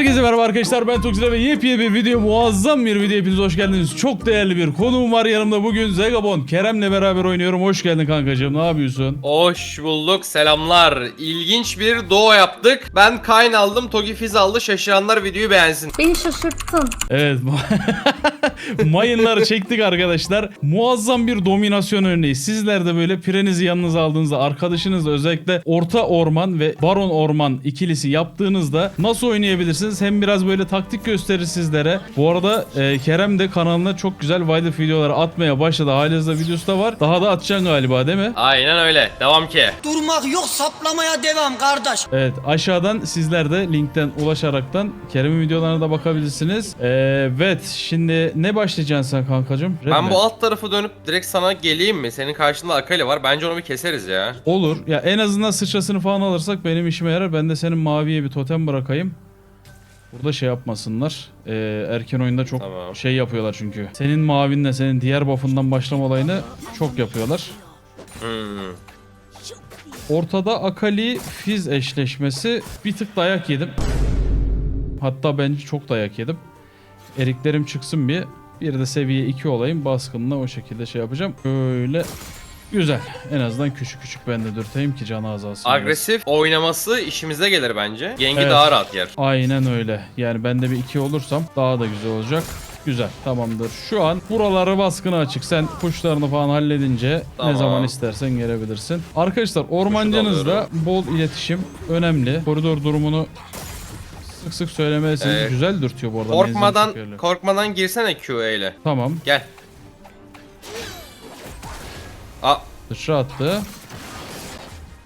Herkese merhaba arkadaşlar ben Tuksile ve yepyeni bir video muazzam bir video hepiniz hoş geldiniz. Çok değerli bir konuğum var yanımda bugün Zegabon Kerem'le beraber oynuyorum. Hoş geldin kankacığım ne yapıyorsun? Hoş bulduk selamlar. İlginç bir doğu yaptık. Ben Kayn aldım, Togi Fiz aldı. Şaşıranlar videoyu beğensin. Beni şaşırttın. Evet mayınları çektik arkadaşlar. Muazzam bir dominasyon örneği. Sizler de böyle pirenizi yanınıza aldığınızda arkadaşınızla özellikle orta orman ve baron orman ikilisi yaptığınızda nasıl oynayabilirsiniz? Hem biraz böyle taktik gösterir sizlere. Bu arada e, Kerem de kanalına çok güzel wildlife videoları atmaya başladı. Halihazırda videosu da var. Daha da atacaksın galiba değil mi? Aynen öyle. Devam ki. Durmak yok saplamaya devam kardeş. Evet aşağıdan sizler de linkten ulaşaraktan Kerem'in videolarına da bakabilirsiniz. Ee, evet şimdi ne başlayacaksın sen kankacığım? Red Ben mi? bu alt tarafı dönüp direkt sana geleyim mi? Senin karşında Akali var. Bence onu bir keseriz ya. Olur. Ya en azından sıçrasını falan alırsak benim işime yarar. Ben de senin maviye bir totem bırakayım. Burada şey yapmasınlar. Ee, erken oyunda çok Tamam. şey yapıyorlar çünkü. Senin mavinle senin diğer buff'ından başlama olayını çok yapıyorlar. Hmm. Ortada Akali Fiz eşleşmesi bir tık dayak yedim. Hatta bence çok dayak yedim. Eriklerim çıksın bir. Bir de seviye 2 olayım. Baskınla o şekilde şey yapacağım. Böyle güzel. En azından küçük küçük ben de dürteyim ki canı azalsın. Agresif oynaması işimize gelir bence. Gengi Evet. daha rahat yer. Aynen öyle. Yani ben de bir 2 olursam daha da güzel olacak. Güzel tamamdır. Şu an buraları baskına açık. Sen kuşlarını falan halledince Tamam. ne zaman istersen gelebilirsin. Arkadaşlar ormancınızda alıyorum. bol iletişim önemli. Koridor durumunu sık sık söylemelisin. Evet. Güzel dürtüyor bu arada. çok Korkmadan yerli. korkmadan girsene QA ile. Tamam. Gel. Aa, Sıçra attı.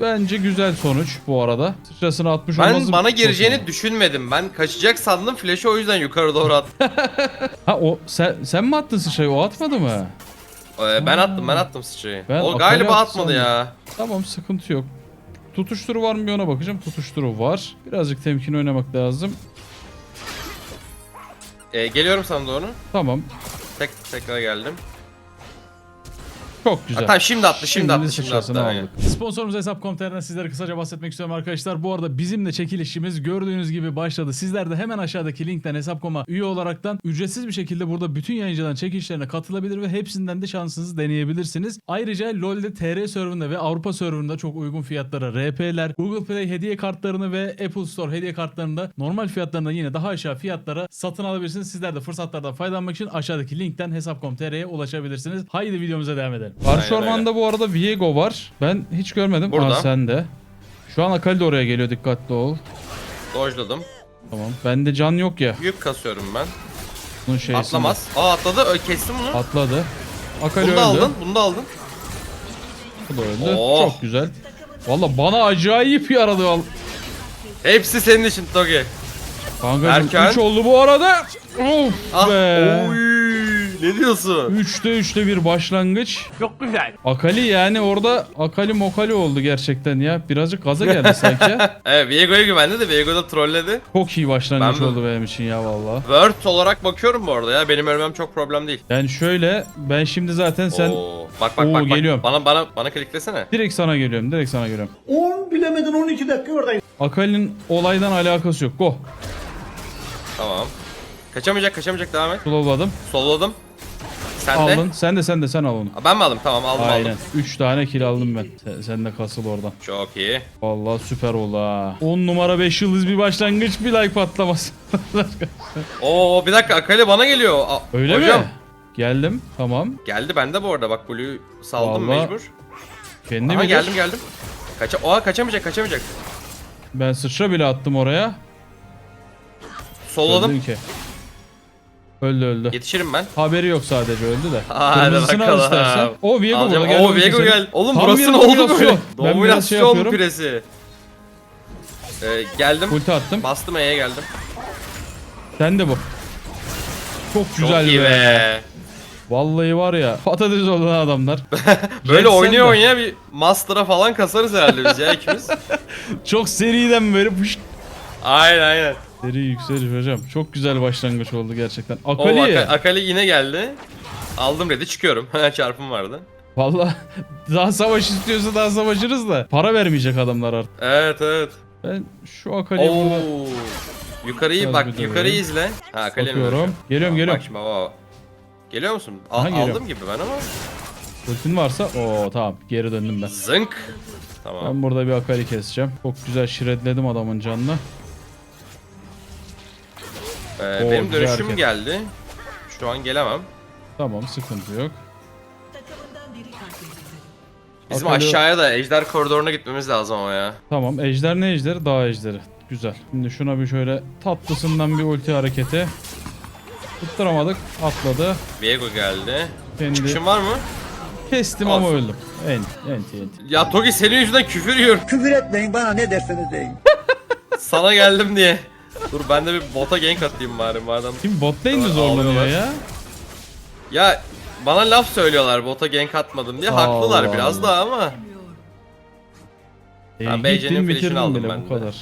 Bence güzel sonuç bu arada. Sıçrasını atmış ben olması bana çok gireceğini iyi. düşünmedim. Ben kaçacak sandım. Flash'ı o yüzden yukarı doğru attım. Ha o sen, sen mi attın sıçrayı? O atmadı mı? Ee, ben attım, ben attım sıçrayı. Ben o galiba atmadı sandım. ya. Tamam sıkıntı yok. Tutuşturu var mı bir ona bakacağım. Tutuşturu var. Birazcık temkin oynamak lazım. Ee, geliyorum sana doğru. Tamam. Tek tekrar geldim. Çok güzel. Ha, tamam şimdi attı, şimdi, attı, şimdi attı. aldık. Sponsorumuz Hesap.com.tr'den sizlere kısaca bahsetmek istiyorum arkadaşlar. Bu arada bizimle çekilişimiz gördüğünüz gibi başladı. Sizler de hemen aşağıdaki linkten Hesap.com'a üye olaraktan ücretsiz bir şekilde burada bütün yayıncıların çekilişlerine katılabilir ve hepsinden de şansınızı deneyebilirsiniz. Ayrıca LoL'de TR serverında ve Avrupa serverında çok uygun fiyatlara RP'ler, Google Play hediye kartlarını ve Apple Store hediye kartlarını da normal fiyatlarından yine daha aşağı fiyatlara satın alabilirsiniz. Sizler de fırsatlardan faydalanmak için aşağıdaki linkten Hesap.com.tr'ye ulaşabilirsiniz. Haydi videomuza devam edelim. Karşı ormanda bu arada Viego var. Ben hiç görmedim. Burada. Aa, sen de. Şu an Akali de oraya geliyor dikkatli ol. Dojladım. Tamam. Bende can yok ya. Yük kasıyorum ben. Bunun şeysi. Atlamaz. Aa atladı. Ö, kestim bunu. Atladı. Akali Bunu öldü. da aldın. Bunu da aldın. Bu da öldü. Oh. Çok güzel. Valla bana acayip yaradı. Hepsi senin için Togi. Kankacım Erken. 3 oldu bu arada. Of Ah. be. Oy. Ne diyorsun? 3'te 3'te bir başlangıç. Çok güzel. Akali yani orada Akali Mokali oldu gerçekten ya. Birazcık gaza geldi sanki. Evet Viego'ya güvendi de Viego da trolledi. Çok iyi başlangıç Ben oldu benim için ya valla. Word olarak bakıyorum bu arada ya. Benim ölmem çok problem değil. Yani şöyle ben şimdi zaten sen Oo. Bak bak Oo, bak bak. geliyorum. Bana bana bana kliklesene. direkt sana geliyorum. Direkt sana geliyorum. 10 bilemedin 12 dakika oradayım. Akali'nin olaydan alakası yok. Go. Tamam. Kaçamayacak kaçamayacak devam et. Slowladım. Solladım. Sen de. Aldın. Sen de sen de sen al onu. Ben mi aldım? Tamam aldım Aynen. aldım. 3 tane kill aldım ben. Sen, sen de kasıl oradan. Çok iyi. Vallahi süper oldu ha. 10 numara 5 yıldız bir başlangıç bir like patlaması. Oo bir dakika Akali bana geliyor. Aa, Öyle hocam. mi? Geldim. Tamam. Geldi bende bu arada bak Blue'yu saldım Vallahi mecbur. Kendi Aha mi? geldim geldim. Kaça Oha kaçamayacak kaçamayacak. Ben sıçra bile attım oraya. Solladım. Ki. Öldü öldü. Yetişirim ben. Haberi yok sadece öldü de. Hadi Kırmızısını al bakalım. istersen. O Viego Alacağım. burada gel. Oo Viego seni. gel. Oğlum Tam burası bir ne oldu dominasyon. böyle? Ben biraz şey Dominasyon yapıyorum. piresi. Ee, geldim. Ulti attım. Bastım E'ye geldim. Sen de bu. Çok Çok güzel iyi be. be. Vallahi var ya patates olan adamlar. Böyle Jetsen oynuyor de. oynaya bir Master'a falan kasarız herhalde biz ya ikimiz. Çok seriden böyle pışt. aynen aynen. Seri yükseliş hocam. Çok güzel başlangıç oldu gerçekten. O Akali. Aka- Akali yine geldi. Aldım red'i çıkıyorum. Çarpım vardı. Vallahi daha savaş istiyorsa daha savaşırız da. Para vermeyecek adamlar artık. Evet evet. Ben şu Akali'yi burada Oo. Yukarıyı Biraz bak bir yukarıyı izle. Ha kalenin Bakıyorum. önü. Geliyorum, Bak geliyorum. şimdi baba. Geliyor musun? Al, Aha, geliyorum. aldım gibi ben ama. Ultin varsa o tamam geri döndüm ben. Zınk. Tamam. Ben burada bir akali keseceğim. Çok güzel şiredledim adamın canını. Ee, Oo, benim güzel dönüşüm hareket. geldi. Şu an gelemem. Tamam sıkıntı yok. Bizim Akali- aşağıya da ejder koridoruna gitmemiz lazım ama ya. Tamam ejder ne ejderi? Dağ ejderi. Güzel. Şimdi şuna bir şöyle tatlısından bir ulti hareketi. Tutturamadık. Atladı. Viego geldi. Kendi Çıkışın var mı? kestim ama Olsun. öldüm. Enti enti enti. Ya Togi senin yüzünden küfür yiyorum. Küfür etmeyin bana ne derseniz deyin. Sana geldim diye. Dur ben de bir bota gank atayım bari madem. Şimdi bot lane mi Tamam, zorlanıyor ağlıyorlar. ya? Ya bana laf söylüyorlar bota gank atmadım diye. Allah Haklılar biraz Allah. da ama. E, Ben BC'nin gittim flash'ini bitirdim aldım bile ben bu de. kadar.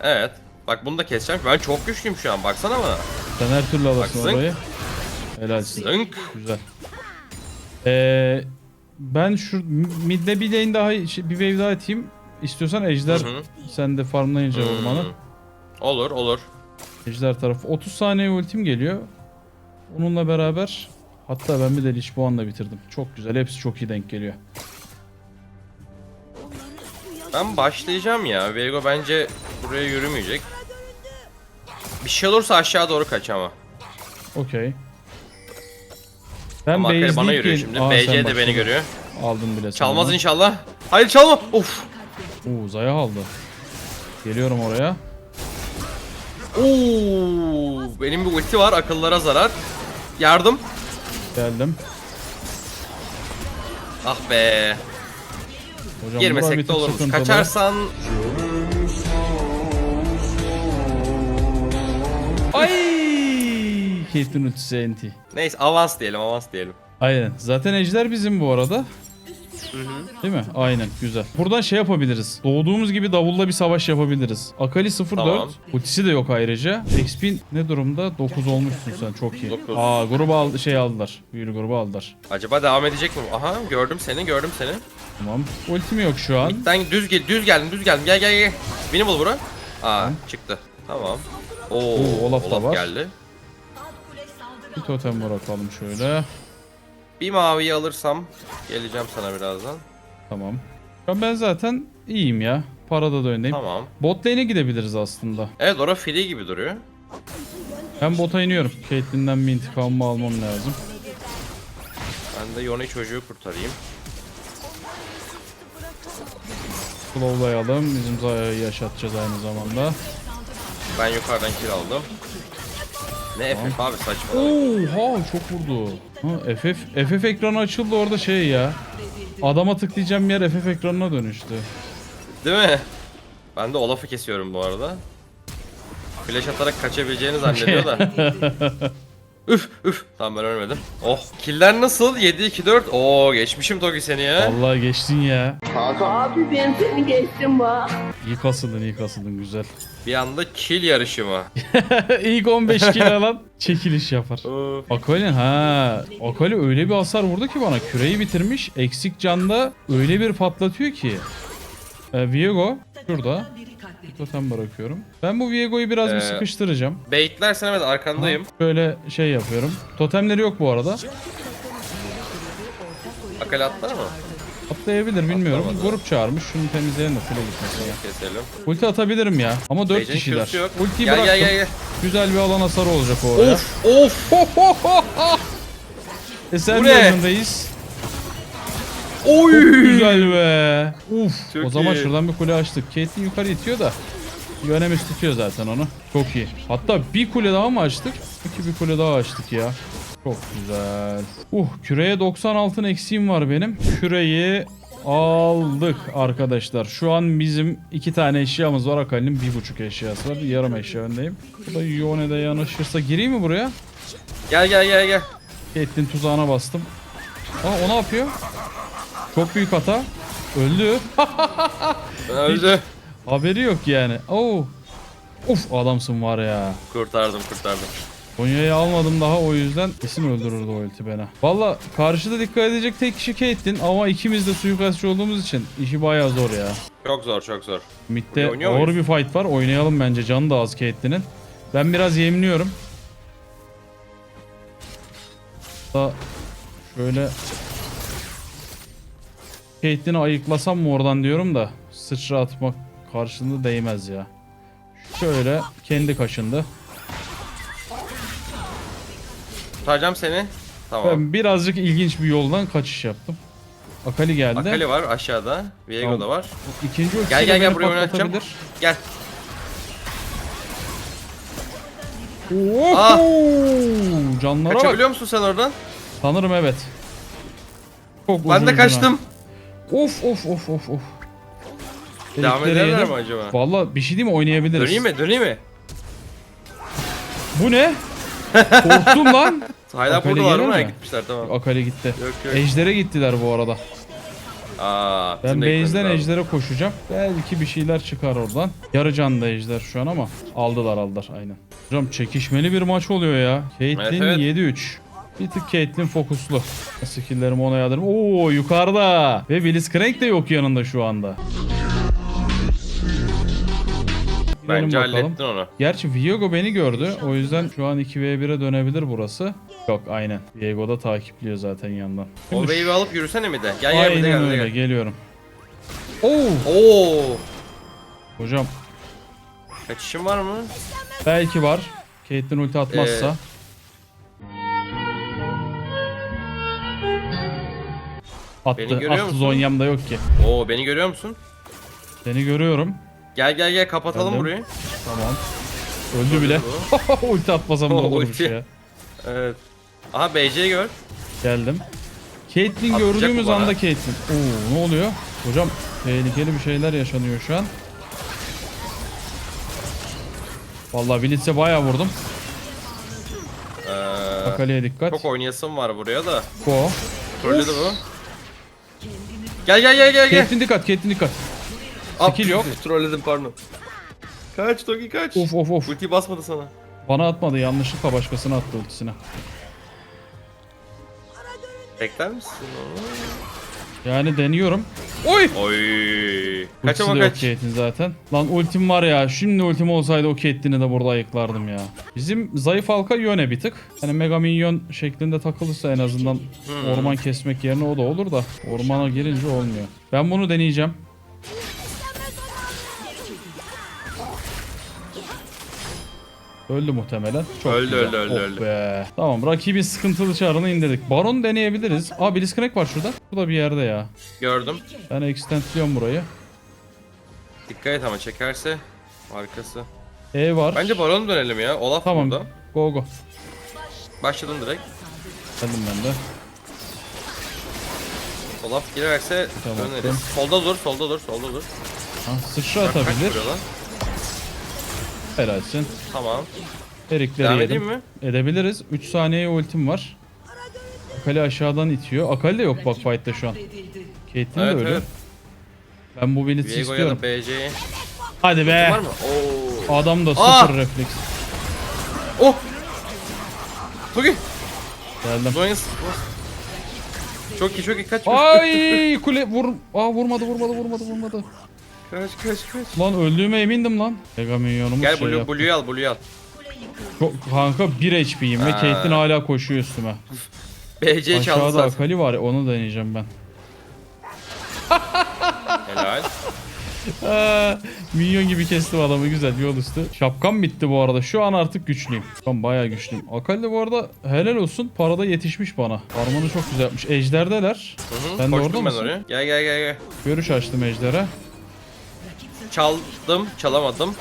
Evet. Bak bunu da keseceğim. Ben çok güçlüyüm şu an. Baksana bana. Sen her türlü alırsın zınk. orayı. Helalsin. Zınk. Güzel. Ee, ben şu midde bir lane daha bir wave daha atayım. İstiyorsan ejder Hı hı. sen de farmlayınca vurmanı. Olur olur. Ejder tarafı 30 saniye ultim geliyor. Onunla beraber hatta ben bir de Lich Boğan'la bitirdim. Çok güzel. Hepsi çok iyi denk geliyor. Ben başlayacağım ya. Viego bence buraya yürümeyecek. Bir şey olursa aşağı doğru kaç ama. Okey. Ben ama Akali bana yürüyor şimdi. Aa, BC de beni görüyor. Aldım bile Çalmaz sana. inşallah. Hayır çalma. Of. Oo Zaya aldı. Geliyorum oraya. Oo, benim bir ulti var. Akıllara zarar. Yardım. Geldim. Ah be. Hocam Girmesek de olurmuş. sıkıntılı. Kaçarsan Ay! Caitlyn ultisi enti. neyse avans diyelim avans diyelim. Aynen. Zaten ejder bizim bu arada. Değil mi? Aynen. Güzel. Buradan şey yapabiliriz. Doğduğumuz gibi davulla bir savaş yapabiliriz. Akali 04. Tamam. Ultisi de yok ayrıca. XP ne durumda? 9 olmuşsun sen. Çok iyi. Dokuz. Aa grubu aldı, şey aldılar. Büyülü grubu aldılar. Acaba devam edecek mi? Aha gördüm seni gördüm seni. Tamam. Ultim yok şu an. Ben düz gel düz geldim düz geldim gel gel gel. Beni bul bura. Aa çıktı. Tamam. Oo, Oo, Olaf da var. geldi. Bir totem bırakalım şöyle. Bir maviyi alırsam geleceğim sana birazdan. Tamam. Ya ben zaten iyiyim ya. Parada da öndeyim. Tamam. Bot lane'e gidebiliriz aslında. Evet ora free gibi duruyor. Ben bota iniyorum. Caitlyn'den bir intikamımı almam lazım. Ben de Yone çocuğu kurtarayım. Slowlayalım. Bizim Zaya'yı yaşatacağız aynı zamanda. Ben yukarıdan kill aldım. Ne FF abi saçmalama. Oha çok vurdu. Ha, FF, FF ekranı açıldı orada şey ya. Adama tıklayacağım yer FF ekranına dönüştü. Değil mi? Ben de Olaf'ı kesiyorum bu arada. Flash atarak kaçabileceğini zannediyor da. üf üf. Tamam ben ölmedim. Oh. Killer nasıl? 7-2-4. Oo geçmişim Togi seni ya. Vallahi geçtin ya. Abi ben seni geçtim bak. İyi kasıldın iyi kasıldın güzel. Bir anda kill yarışı mı? İlk 15 kill alan çekiliş yapar. Akali ha. Akali öyle bir hasar vurdu ki bana. Küreyi bitirmiş. Eksik canda öyle bir patlatıyor ki. Ee, Viego şurada. Bir totem bırakıyorum. Ben bu Viego'yu biraz bir Ee, sıkıştıracağım. Baitlersen evet arkandayım. Şöyle şey yapıyorum. Totemleri yok bu arada. Akali atlar mı? Atlayabilir bilmiyorum. Atlamadı. Grup çağırmış. Şunu temizleyelim de kule gitmesin ya. Keselim. Ulti atabilirim ya. Ama 4 Beyce'nin kişiler. Yok. Ultiyi Gel bıraktım. gel gel gel. Güzel bir alan hasarı olacak o oraya. Of of. Eser Bu ne? yolundayız. Oy. Çok güzel be. Uf. Çok o zaman iyi. şuradan bir kule açtık. Caitlyn yukarı itiyor da. Yönemiş tutuyor zaten onu. Çok iyi. Hatta bir kule daha mı açtık? İki bir kule daha açtık ya. Çok güzel. Uh küreye 90 altın eksiğim var benim. Küreyi aldık arkadaşlar. Şu an bizim iki tane eşyamız var. Akali'nin bir buçuk eşyası var. Yarım eşya öndeyim. Bu da Yone'de yanaşırsa gireyim mi buraya? Gel gel gel gel. Caitlyn tuzağına bastım. Aa o ne yapıyor? Çok büyük hata. Öldü. Öldü. Haberi yok yani. Oo. Uf adamsın var ya. Kurtardım kurtardım. Konya'yı almadım daha o yüzden kesin öldürürdü o ulti beni. Valla karşıda dikkat edecek tek kişi Caitlyn ama ikimiz de suikastçı olduğumuz için işi bayağı zor ya. Çok zor çok zor. Mid'de ağır bir fight var. Oynayalım bence. Canı da az Caitlyn'in. Ben biraz yemliyorum. Da şöyle Caitlyn'i ayıklasam mı oradan diyorum da sıçra atmak karşılığında değmez ya. Şöyle kendi kaşındı. Tutacağım seni. Tamam. Ben birazcık ilginç bir yoldan kaçış yaptım. Akali geldi. Akali var aşağıda. Viego Tamam. da var. İkinci ultisi Gel, gel, gel, buraya oynatacağım. Gel. Oho! Canlara bak. Kaçabiliyor musun sen oradan? Sanırım evet. Çok Ben de kaçtım. uzun. Of of of of of. Devam ederler mi acaba? Valla bir şey değil mi oynayabiliriz. Döneyim mi? Döneyim mi? Bu ne? Korktum lan. Hala Akali buradalar mı? Ha, mi? Gitmişler tamam. Akali gitti. Yok yok. Ejder'e gittiler bu arada. Aa, Ben base'den. Ejder'e koşacağım. Belki bir şeyler çıkar oradan. Yarı can da Ejder şu an ama aldılar aldılar aynen. Hocam çekişmeli bir maç oluyor ya. Caitlyn Evet, evet. 7-3. Bir tık Caitlyn fokuslu. Skill'lerimi ona yadırım. Oo yukarıda. Ve Blitzcrank de yok yanında şu anda. Gidelim Bence bakalım. hallettin onu. Gerçi Viego beni gördü. O yüzden şu an 2v1'e dönebilir burası. Yok aynen. Viego da takipliyor zaten yandan. O wave'i alıp yürüsene mi de? Gel gel bir de Aynen gel öyle gel. geliyorum. Oo Oo. hocam Kaçışın var mı? belki var. Caitlyn ulti atmazsa. Ee, Attı. beni görüyor Attı musun? Zonya'm da yok ki. Oo beni görüyor musun? Seni görüyorum. Gel gel gel kapatalım Geldim. burayı. Tamam. Öldü bile. ulti atmasam Oh, olurmuş ulti. ya. Evet. Aha BC'yi gör. Geldim. Caitlyn Atacak gördüğümüz mı bana? anda Caitlyn. Oo ne oluyor? Hocam tehlikeli bir şeyler yaşanıyor şu an. Vallahi Blitz'e bayağı vurdum. Ee, Akali'ye dikkat. çok oynayasım var buraya da. Go. Trollü de bu. Gel gel gel gel gel. Caitlyn dikkat, Caitlyn dikkat. Ap- skill yok. Trolledim pardon. Kaç Toki kaç. Of of of. Ulti basmadı sana. Bana atmadı yanlışlıkla başkasına attı ultisine. Bekler misin? Yani deniyorum. Oy! Oy. Kaç Ultisi ama de kaç. Caitlyn zaten. Lan ultim var ya. Şimdi ultim olsaydı o Caitlyn'i de burada ayıklardım ya. Bizim zayıf halka yöne bir tık. Hani mega minyon şeklinde takılırsa en azından Hmm. orman kesmek yerine o da olur da ormana girince olmuyor. Ben bunu deneyeceğim. Öldü muhtemelen. Çok Öldü, güzel. öldü, öldü, Oh öldü. Be. Tamam rakibin sıkıntılı çarını indirdik. Baron deneyebiliriz. Aa Blitzcrank var şurada. Bu da bir yerde ya. Gördüm. Ben extendliyorum burayı. Dikkat et ama çekerse. Arkası. E var. Bence balon dönelim ya. Olaf Tamam. burada. Go go. Başladım direkt. Geldim ben de. Olaf girerse Tamam, döneriz. Solda dur, solda dur, solda dur. Ha, sıçra atabilir. Helalsin. Tamam. Erikleri Devam yedim. edeyim mi? Edebiliriz. 3 saniyeye ultim var. Akali aşağıdan itiyor. Akali de yok bak fight'te şu an. Caitlyn de Evet, öyle. evet. Ben bu Blitz'i Viego ya istiyorum. da BC'ye. Hadi be. Var mı? Oo. Adam da Aa! sıfır refleks. Oh! Toki! Geldim. Zonyas. Çok iyi, çok iyi. Kaç. Ay kule vur. Aa vurmadı vurmadı vurmadı vurmadı. Kaç, kaç, kaç. Lan öldüğüme emindim lan. Mega minyonumuz Gel şey Blue, yaptı. Blue'yu al, Blue'yu al. Çok, kanka 1 HP'yim ve. Caitlyn hala koşuyor üstüme. BC çaldı Aşağıda zaten. Akali var onu deneyeceğim ben. Helal. Aa, minyon gibi kestim adamı güzel yol üstü. Şapkam bitti bu arada. Şu an artık güçlüyüm. An bayağı güçlüyüm. Akali de bu arada helal olsun. Parada yetişmiş bana. Armanı çok güzel yapmış. Ejderdeler. Hı hı. Sen de Koştum orada ben mısın? oraya. Gel gel gel gel. Görüş açtım ejdere. Çaldım, çalamadım.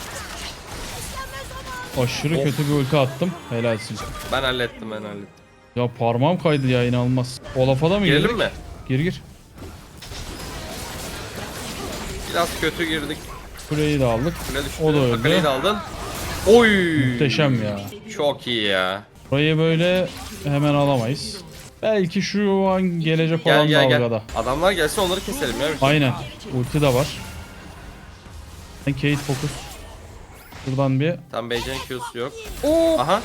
Aşırı Of. kötü bir ulti attım. Helalsin. Ben hallettim, ben hallettim. Ya parmağım kaydı ya inanılmaz. Olaf'a da mı Girelim girdik? mi? Gir gir. Biraz kötü girdik. Kuleyi de aldık. Kule düştü. O da öldü. Akali'yi de aldın. Oy! Muhteşem ya. Çok iyi ya. Burayı böyle hemen alamayız. Belki şu an gelecek Gel olan gel gel. dalgada. Adamlar gelsin onları keselim ya. Aynen. Ulti de var. Ben Kate fokus. Şuradan bir. Tam BC'nin Q'su yok. Oo! Aha.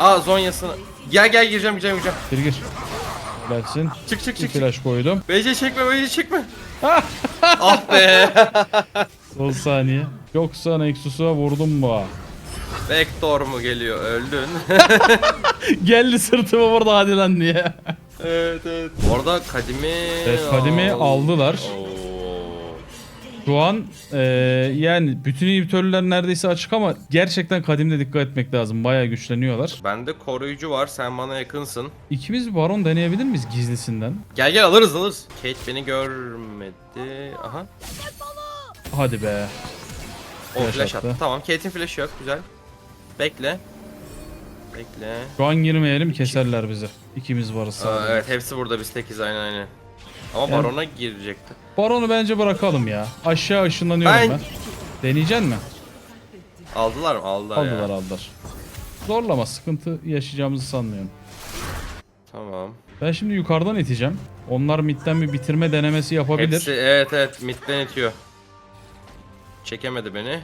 Aa Zonya'sını. Gel gel gireceğim gireceğim gireceğim. Gir gir. Gelsin. Çık çık Bir çık. çık. flash koydum. BC çekme BC çekme. ah be. Son saniye. Yoksa Nexus'a vurdum mu? Vektor mu geliyor öldün. Geldi sırtıma vurdu hadi lan diye. evet evet. Orada Kadimi. Evet, Kadimi aldılar. Oo. Şu an eee, yani bütün inhibitörler neredeyse açık ama gerçekten Kadim'de dikkat etmek lazım. Bayağı güçleniyorlar. Bende koruyucu var sen bana yakınsın. İkimiz bir baron deneyebilir miyiz gizlisinden? Gel gel alırız alırız. Kate beni görmedi. Aha. Hadi be. O Flash flash, attı. attı. Tamam Kate'in flash'ı yok güzel. Bekle. Bekle. Şu an girmeyelim keserler bizi. İkimiz varız Aa, evet hepsi burada biz tekiz aynen aynen. Ama Yani- barona girecekti. Baronu bence bırakalım ya. Aşağı ışınlanıyorum Ben- ben. Deneyeceksin mi? Aldılar mı? Aldılar, Aldılar ya. aldılar. Zorlama sıkıntı yaşayacağımızı sanmıyorum. Tamam. Ben şimdi yukarıdan iteceğim. Onlar midden bir bitirme denemesi yapabilir. Hepsi evet evet midden itiyor. Çekemedi beni.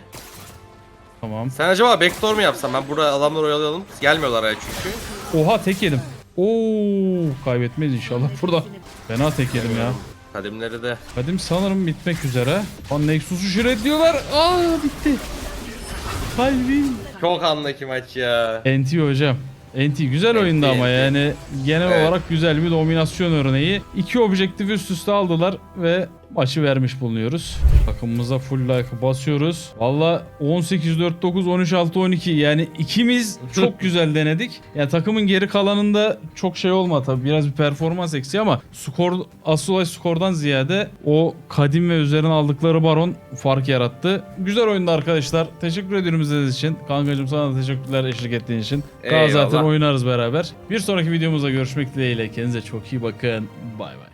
Tamam. Sen acaba backdoor mu yapsan? Ben burada adamları oyalayalım. Gelmiyorlar ya çünkü. Oha tek yedim. Oo kaybetmeyiz inşallah burada. Fena tek yedim ya. Kadimleri de. Kadim sanırım bitmek üzere. Lan Nexus'u shredliyorlar. Aa bitti. Kalbim. Çok anlaki maç ya. NT hocam. NT güzel NT, oyundu ama NT. yani genel Evet. olarak güzel bir dominasyon örneği. İki objektif üst üste aldılar ve maçı vermiş bulunuyoruz. Takımımıza full like basıyoruz. Valla 18-4-9, 13-6-12 yani ikimiz çok güzel denedik. Yani takımın geri kalanında çok şey olmadı tabii biraz bir performans eksiği ama skor asıl olay skordan ziyade o kadim ve üzerine aldıkları baron fark yarattı. Güzel oyundu arkadaşlar. Teşekkür ediyorum izlediğiniz için. Kankacığım sana da teşekkürler eşlik ettiğin için. Daha zaten oynarız beraber. Bir sonraki videomuzda görüşmek dileğiyle. Kendinize çok iyi bakın. Bay bay.